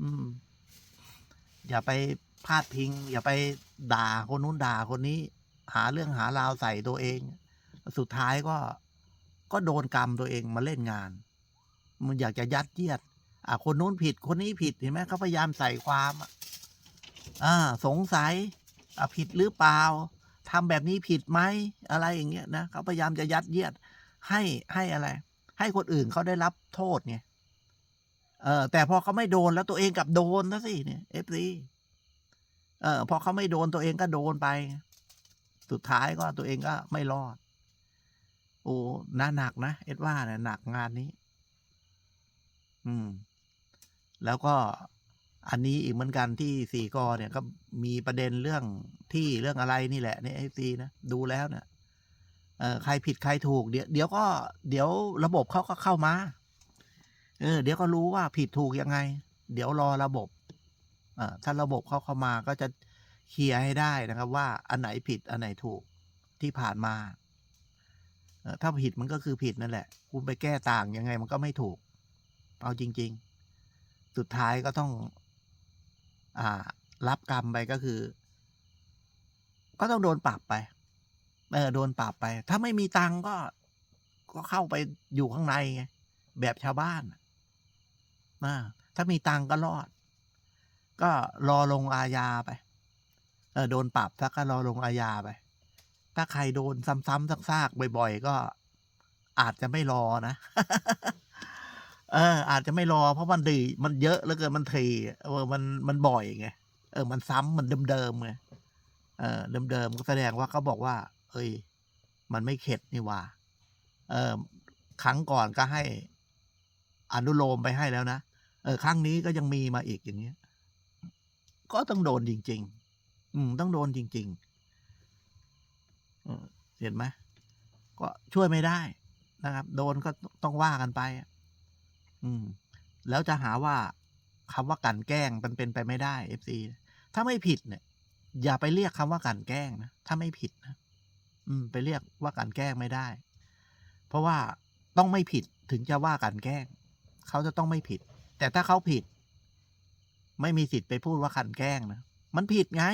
อืม อย่าไปพาดพิง อย่าไปด่าคนนู้นด่าคนนี้ หาเรื่องหาราวใส่ตัวเอง สุดท้ายก็ ก็โดนกรรมตัวเองมาเล่นงาน มันอยากจะยัดเยียด อะคนนู้นผิดคนนี้ผิดเห็นไหมเขาพยายามใส่ความอะอ่าสงสัยอะผิดหรือเปล่าทำแบบนี้ผิดไหมอะไรอย่างเงี้ยนะเขาพยายามจะยัดเยียด ให้ให้อะไร ให้คนอื่นเขาได้รับโทษไง เออแต่พอเขาไม่โดนแล้วตัวเองกลับโดนนะสิเนี่ยเอฟซีเออพอเขาไม่โดนตัวเองก็โดนไป สุดท้ายก็ตัวเองก็ไม่รอด โอ้น่าหนักนะเอ็ดว่าเนี่ยหนักงานนี้ อืม แล้วก็อันนี้อีกเหมือนกันที่สี่กอเนี่ยก็มีประเด็นเรื่องที่เรื่องอะไรนี่แหละเนี่ยเอฟซีนะดูแล้วเนี่ยเออใครผิดใครถูกเดี๋ยวเดี๋ยวก็ เดี๋ยวระบบเขาก็เข้ามา เออเดี๋ยวก็รู้ว่าผิดถูกยังไง เดี๋ยวรอระบบอ่าถ้าระบบเขาเข้ามาก็จะเคลียร์ให้ได้นะครับ ว่าอันไหนผิดอันไหนถูกที่ผ่านมาถ้าผิดมันก็คือผิดนั่นแหละ คุณไปแก้ต่างยังไงมันก็ไม่ถูก เอาจริง ๆ สุดท้ายก็ต้องอ่ารับกรรมไปก็คือ ก็ต้องโดนปรับไป เออโดนปรับไป ถ้าไม่มีตังค์ก็ ก็เข้าไปอยู่ข้างในไงแบบชาวบ้าน นะถ้ามีตังก็รอด ก็รอลงอาญาไป เออโดนปรับถ้าก็รอลงอาญาไป ถ้าใครโดนซ้ำๆซากๆบ่อย ๆ ก็อาจจะไม่รอนะ เออ อาจจะไม่รอ เพราะมันดี มันเยอะแล้วเกินมันทีเออมันมันบ่อยไงเออ มันซ้ำมันเดิมๆไงเออเดิมๆก็แสดงว่าเขาบอกว่า เอ้ย มันไม่เข็ดนี่ว่า เออครั้งก่อนก็ให้ อนุโลมไปให้แล้วนะ เออครั้งนี้ก็ยังมีมาอีกอย่างเงี้ย ก็ต้องโดนจริง ๆ อืม ต้องโดนจริงๆเออเห็นไหมก็ช่วยไม่ได้นะครับ โดนก็ต้องว่ากันไป อืม แล้วจะหาว่าคำว่ากลันแกล้งมันเป็นไปไม่ได้เอฟซีถ้าไม่ผิดเนี่ย อย่าไปเรียกคำว่ากลันแกล้งนะถ้าไม่ผิดนะอืม ไปเรียกว่ากลันแกล้งไม่ได้ เพราะว่าต้องไม่ผิดถึงจะว่ากลันแกล้ง เขาจะต้องไม่ผิด แต่ถ้าเขาผิด ไม่มีสิทธิ์ไปพูดว่ากลันแกล้งนะ มันผิดไง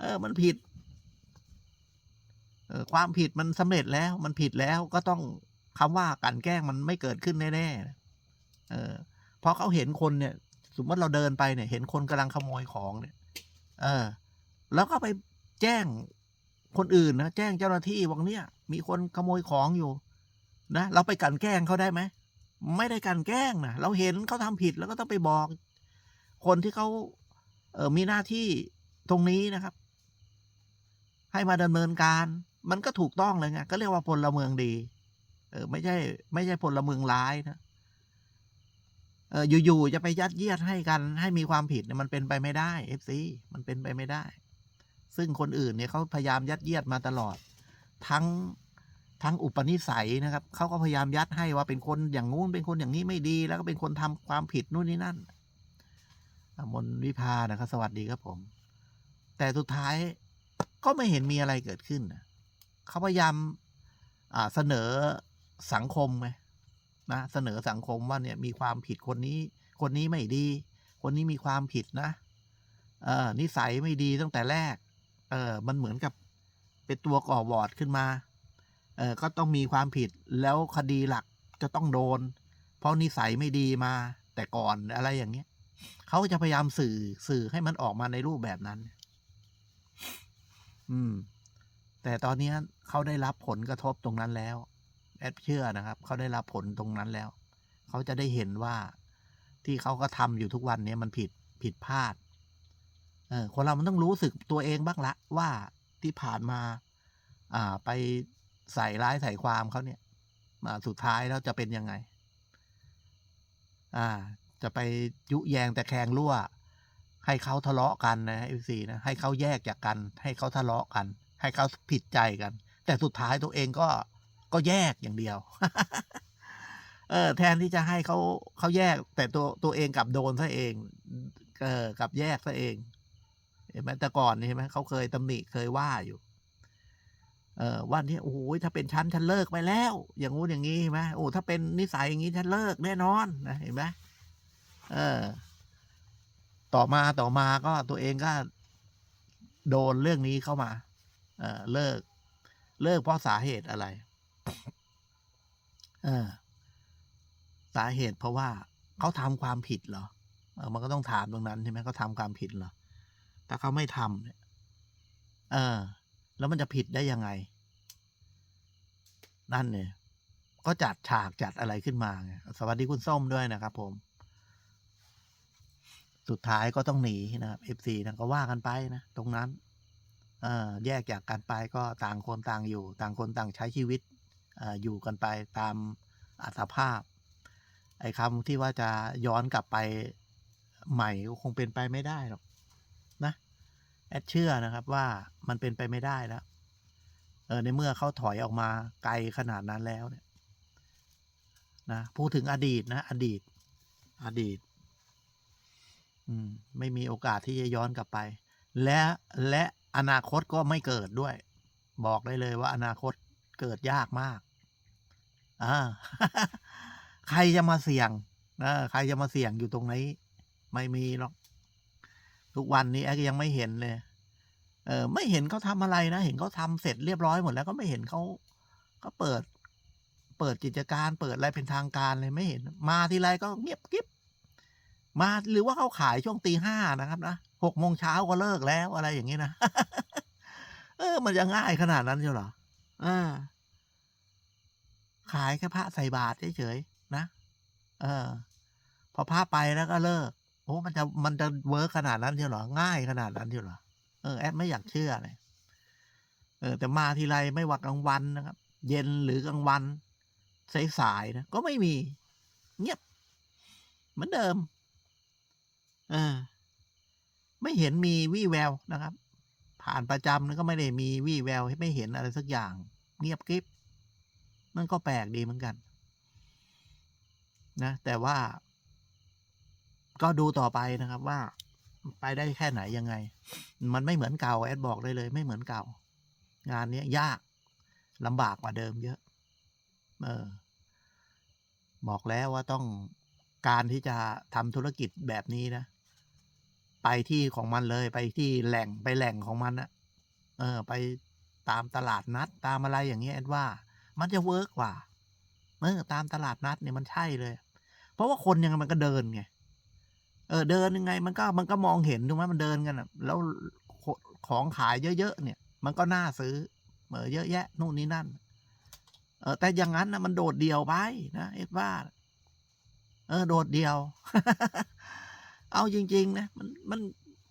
เออ มันผิด เออ ความผิดมันสำเร็จแล้ว มันผิดแล้วก็ต้องคำว่ากลันแกล้งมันไม่เกิดขึ้นแน่ๆเออพอเขาเห็นคนเนี่ย สมมติเราเดินไปเนี่ย เห็นคนกำลังขโมยของเนี่ย เออ แล้วก็ไปแจ้งคนอื่นนะแจ้งเจ้าหน้าที่วังเนี่ย มีคนขโมยของอยู่ นะเราไปกลันแกล้งเขาได้ไหม ไม่ได้กลันแกล้งนะเราเห็นเขาทำผิดแล้วก็ต้องไปบอก คนที่เขาเออมีหน้าที่ตรงนี้นะครับ ให้มาดำเนินการ มันก็ถูกต้องเลยไงก็เรียกว่าพลเมืองดี เออไม่ใช่ ไม่ใช่พลเมืองร้ายนะเอออยู่ๆจะไปยัดเยียดให้กันให้มีความผิดเนี่ยมันเป็นไปไม่ได้เอฟซีมันเป็นไปไม่ได้ ซึ่งคนอื่นเนี่ยเขาพยายามยัดเยียดมาตลอด ทั้ง ทั้งอุปนิสัยนะครับเขาก็พยายามยัดให้ว่าเป็นคนอย่างงู้นเป็นคนอย่างนี้ไม่ดี แล้วก็เป็นคนทำความผิดนู่นนี่นั่นมนวิพานะครับ สวัสดีครับผม แต่สุดท้ายก็ไม่เห็นมีอะไรเกิดขึ้นเขาพยายามอ่าเสนอสังคมไงนะเสนอสังคมว่าเนี่ยมีความผิดคนนี้ คนนี้ไม่ดี คนนี้มีความผิดนะเออนิสัยไม่ดีตั้งแต่แรก เออมันเหมือนกับเป็นตัวก่อวอร์ดขึ้นมา เออก็ต้องมีความผิดแล้วคดีหลักจะต้องโดน เพราะนิสัยไม่ดีมาแต่ก่อนอะไรอย่างเงี้ยเขาจะพยายามสื่อสื่อให้มันออกมาในรูปแบบนั้น อืม แต่ตอนนี้เขาได้รับผลกระทบตรงนั้นแล้ว แอดเชื่อนะครับเขาได้รับผลตรงนั้นแล้ว เขาจะได้เห็นว่าที่เขาก็ทำอยู่ทุกวันนี้มันผิดผิดพลาด เออคนเรามันต้องรู้สึกตัวเองบ้างละว่าที่ผ่านมา อ่า ไป ใส่ร้ายใส่ความเขาเนี่ยมาสุดท้ายแล้วจะเป็นยังไง อ่า จะไปยุแยงแต่แคงรั่ว ให้เขาทะเลาะกันนะเอฟซีนะให้เขาแยกจากกัน ให้เขาทะเลาะกัน ให้เขาผิดใจกัน แต่สุดท้ายตัวเองก็ก็แยกอย่างเดียว เออ แทนที่จะให้เขาเขาแยก แต่ตัวตัวเองกลับโดนซะเองเออกลับแยกซะเองเห็นไหมแต่ก่อนนี่เห็นไหมเขาเคยตำหนิเคยว่าอยู่ เออวันนี้โอ้โหถ้าเป็นฉันฉันเลิกไปแล้ว อย่างงู้นอย่างนี้เห็นไหมโอ้ถ้าเป็นนิสัยอย่างนี้ฉันเลิกแน่นอนนะเห็นไหมเออ ต่อมาต่อมาก็ตัวเองก็ โดนเรื่องนี้เข้ามา เออเลิก เลิกเพราะสาเหตุอะไร เออ สาเหตุเพราะว่าเขาทำความผิดเหรอเออมันก็ต้องถามตรงนั้นใช่ไหมเขาทำความผิดเหรอถ้าเขาไม่ทำเนี่ย เออ แล้วมันจะผิดได้ยังไง นั่นเนี่ยก็จัดฉากจัดอะไรขึ้นมาไงสวัสดีคุณส้มด้วยนะครับ ผม สุดท้ายก็ต้องหนีนะครับ FC นะก็ว่ากันไปนะตรงนั้น เอ่อแยกจากกันไปก็ต่างคนต่างอยู่ ต่างคนต่างใช้ชีวิตออยู่กันไปตามอัตภาพ ไอ้คำที่ว่าจะย้อนกลับไปใหม่ก็คงเป็นไปไม่ได้หรอก แอดเชื่อนะครับว่ามันเป็นไปไม่ได้แล้วเออในเมื่อเขาถอยออกมาไกลขนาดนั้นแล้วเนี่ยนะพูดถึงอดีตนะ อดีต อดีต อืม ไม่มีโอกาสที่จะย้อนกลับไป และและอนาคตก็ไม่เกิดด้วย บอกได้เลยว่าอนาคตเกิดยากมากอ่าใครจะมาเสี่ยงนะใครจะมาเสี่ยงอยู่ตรงนี้ ไม่มีหรอก ทุกวันนี้แอ๊กยังไม่เห็นเลย เออไม่เห็นเขาทำอะไรนะ เห็นเขาทำเสร็จเรียบร้อยหมดแล้วก็ไม่เห็นเขาเขาเปิด เปิดกิจการ เปิดอะไรเป็นทางการเลยไม่เห็น มาทีไรก็เงียบกริบมาหรือว่าเขาขายช่วงตีห้านะครับนะหกโมงเช้าก็เลิกแล้วอะไรอย่างนี้นะ เออ มันจะง่ายขนาดนั้นเชียวเหรอเออขายแค่พระใส่บาตรเฉยๆนะ เออ พอพระไปแล้วก็เลิก อ้มันจะมันจะเวิร์กขนาดนั้นเชียวเหรอ ง่ายขนาดนั้นเชียวเหรอ เออแอดไม่อยากเชื่อเลยเออแต่มาทีไรไม่ว่ากลางวันนะครับ เย็นหรือกลางวันสายๆนะก็ไม่มี เงียบ เหมือนเดิมเออไม่เห็นมีวี่แววนะครับ ผ่านประจำก็ไม่ได้มีวี่แววไม่เห็นอะไรสักอย่าง เงียบกริบมันก็แปลกดีเหมือนกัน นะ แต่ว่า ก็ดูต่อไปนะครับว่าไปได้แค่ไหนยังไง มันไม่เหมือนเก่าแอดบอกได้เลย ไม่เหมือนเก่า งานนี้ยากลำบากกว่าเดิมเยอะ เออ บอกแล้วว่าต้องการที่จะทำธุรกิจแบบนี้นะ ไปที่ของมันเลย ไปที่แหล่งไปแหล่งของมันนะเออ ไปตามตลาดนัด ตามอะไรอย่างเงี้ยแอดว่า มันจะเวิร์กกว่าเออตามตลาดนัดเนี่ยมันใช่เลย เพราะว่าคนยังมันก็เดินไง เออเดินยังไง มันก็มันก็มองเห็นถูกไหมมันเดินกันอะแล้วของขายเยอะๆเนี่ย มันก็น่าซื้อเออเยอะแยะนู่นนี่นั่น เออแต่อย่างนั้นนะมันโดดเดี่ยวไปนะเอ็ดว่าเออ โดดเดี่ยว เอาจริง ๆ นะมันมัน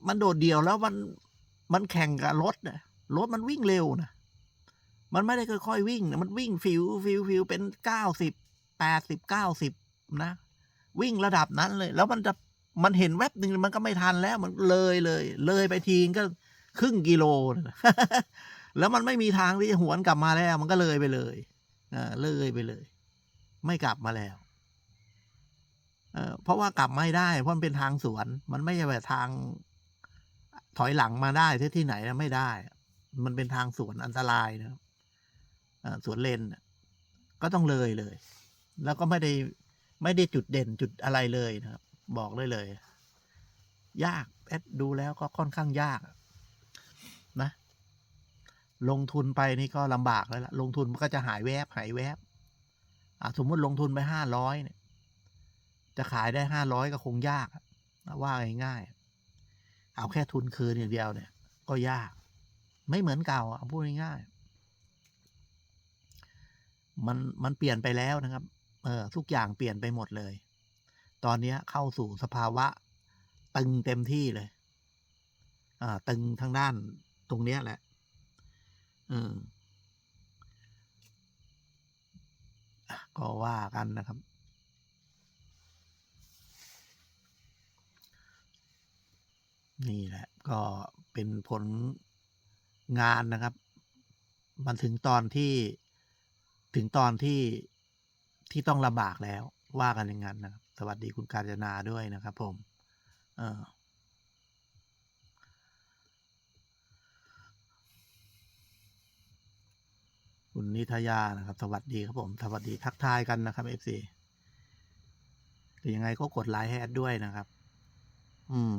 มันโดดเดี่ยวแล้วมันมันแข่งกับรถนะรถมันวิ่งเร็วนะมันไม่ได้ค่อยๆวิ่งนะมันวิ่งฟิวฟิวฟิวเป็นเก้าสิบแปดสิบเก้าสิบนะ วิ่งระดับนั้นเลย แล้วมันจะ มันเห็นแวบหนึ่งมันก็ไม่ทันแล้วมันเลยเลย เลยไปทีก็ครึ่งกิโล แล้วมันไม่มีทางที่จะหวนกลับมาแล้ว มันก็เลยไปเลยเลยไปเลย ไม่กลับมาแล้วเพราะว่ากลับไม่ได้ เพราะมันเป็นทางสวน มันไม่ใช่แบบทาง ถอยหลังมาได้ที่ที่ไหนนะไม่ได้ มันเป็นทางสวนอันตรายนะสวนเลนก็ต้องเลยเลย แล้วก็ไม่ได้ไม่ได้จุดเด่นจุดอะไรเลยนะครับ บอกเลยเลย ยากแอดดูแล้วก็ค่อนข้างยากนะ ลงทุนไปนี่ก็ลำบากแล้วล่ะ ลงทุนมันก็จะหายแวบหายแวบอะสมมติลงทุนไปห้าร้อยเนี่ย จะขายได้ห้าร้อยก็คงยากว่าง่ายๆเอาแค่ทุนคืนอย่างเดียวเนี่ย ก็ยาก ไม่เหมือนเก่าเอาพูดง่ายๆมันมันเปลี่ยนไปแล้วนะครับ เออทุกอย่างเปลี่ยนไปหมดเลย ตอนนี้เข้าสู่สภาวะ ตึงเต็มที่เลยตึงทางด้านตรงเนี้ยแหละก็ว่ากันนะครับ นี่แหละ ก็เป็นผลงานนะครับ มันถึงตอนที่ถึงตอนที่ที่ต้องลำบากแล้วว่ากันอย่างนั้นนะครับ วัสดีคุณการจนาด้วยนะครับผม เออคุณนิทยานะครับ สวัสดีครับผม สวัสดีทักทายกันนะครับเอฟซีคือยังไงก็กดไลค์ให้แอดด้วยนะครับ อืม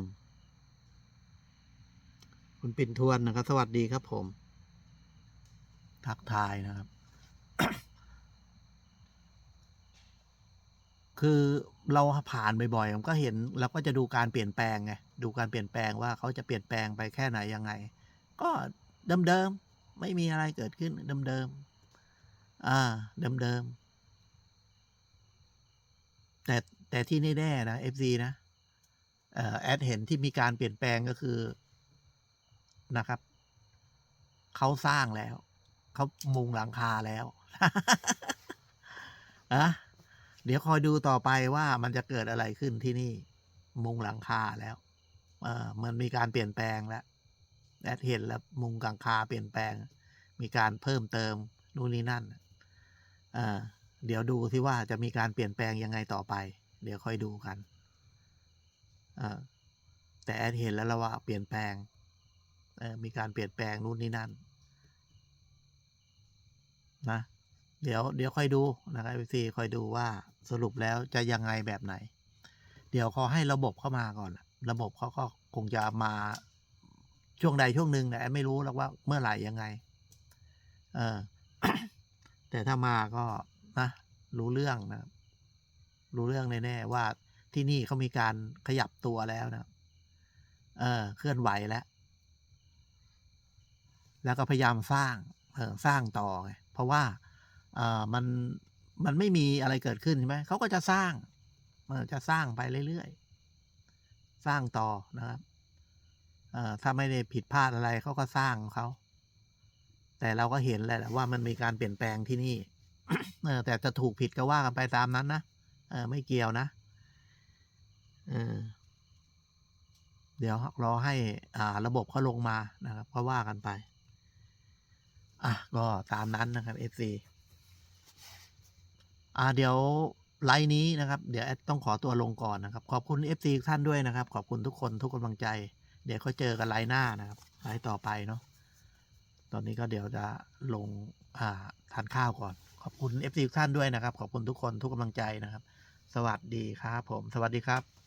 คุณปิ่นทวนนะครับ สวัสดีครับผม ทักทายนะครับ คือเราผ่านบ่อยๆมันก็เห็นเราก็จะดูการเปลี่ยนแปลงไงดูการเปลี่ยนแปลงว่าเขาจะเปลี่ยนแปลงไปแค่ไหนยังไง ก็เดิมๆไม่มีอะไรเกิดขึ้นเดิมๆอ่าเดิมๆแต่แต่ที่แน่ๆนะ FC นะเอ่อแอดเห็นที่มีการเปลี่ยนแปลงก็คือนะครับเขาสร้างแล้ว เขามุงหลังคาแล้วอะ เดี๋ยวคอยดูต่อไปว่ามันจะเกิดอะไรขึ้นที่นี่ มุงหลังคาแล้ว เออมันมีการเปลี่ยนแปลงแล้วแอดเห็นแล้วมุงหลังคาเปลี่ยนแปลง มีการเพิ่มเติมนู่นนี่นั่นเออเดี๋ยวดูที่ว่าจะมีการเปลี่ยนแปลงยังไงต่อไป เดี๋ยวค่อยดูกันเออแต่แอดเห็นแล้วละว่าเปลี่ยนแปลงเออมีการเปลี่ยนแปลงนู่นนี่นั่น นะ เดี๋ยวเดี๋ยวค่อยดูนะครับพี่ค่อยดูว่าสรุปแล้วจะยังไงแบบไหน เดี๋ยวเขาให้ระบบเข้ามาก่อน ระบบเขาก็คงจะมาช่วงใดช่วงหนึ่งแต่ไม่รู้แล้วว่าเมื่อไหร่ยังไง เออ แต่ถ้ามาก็นะรู้เรื่องนะรู้เรื่องแน่ๆว่าที่นี่เขามีการขยับตัวแล้วนะเออ เคลื่อนไหวแล้ว แล้วก็พยายามสร้าง เออสร้างต่อไงเพราะว่า มันมันไม่มีอะไรเกิดขึ้นใช่ไหมเขาก็จะสร้างเออจะสร้างไปเรื่อยๆ สร้างต่อนะครับถ้าไม่ได้ผิดพลาดอะไรเขาก็สร้างเขา แต่เราก็เห็นแหละว่ามันมีการเปลี่ยนแปลงที่นี่แต่จะถูกผิดก็ว่ากันไปตามนั้นนะเอไม่เกี่ยวนะเออเดี๋ยวรอให้อ่าระบบเขาลงมานะครับก็ว่ากันไป อะก็ตามนั้นนะครับ FC อ่่าเดี๋ยวไลน์นี้นะครับ เดี๋ยวแอดต้องขอตัวลงก่อนนะครับ ขอบคุณ FC ทุกท่านด้วยนะครับ ขอบคุณทุกคนทุกกำลังใจ เดี๋ยวเขาเจอกันไลน์หน้านะครับไลน์ต่อไปเนาะตอนนี้ก็เดี๋ยวจะลงอ่าทานข้าวก่อน ขอบคุณ FC ทุกท่านด้วยนะครับ ขอบคุณทุกคนทุกกำลังใจนะครับ สวัสดีครับผม สวัสดีครับ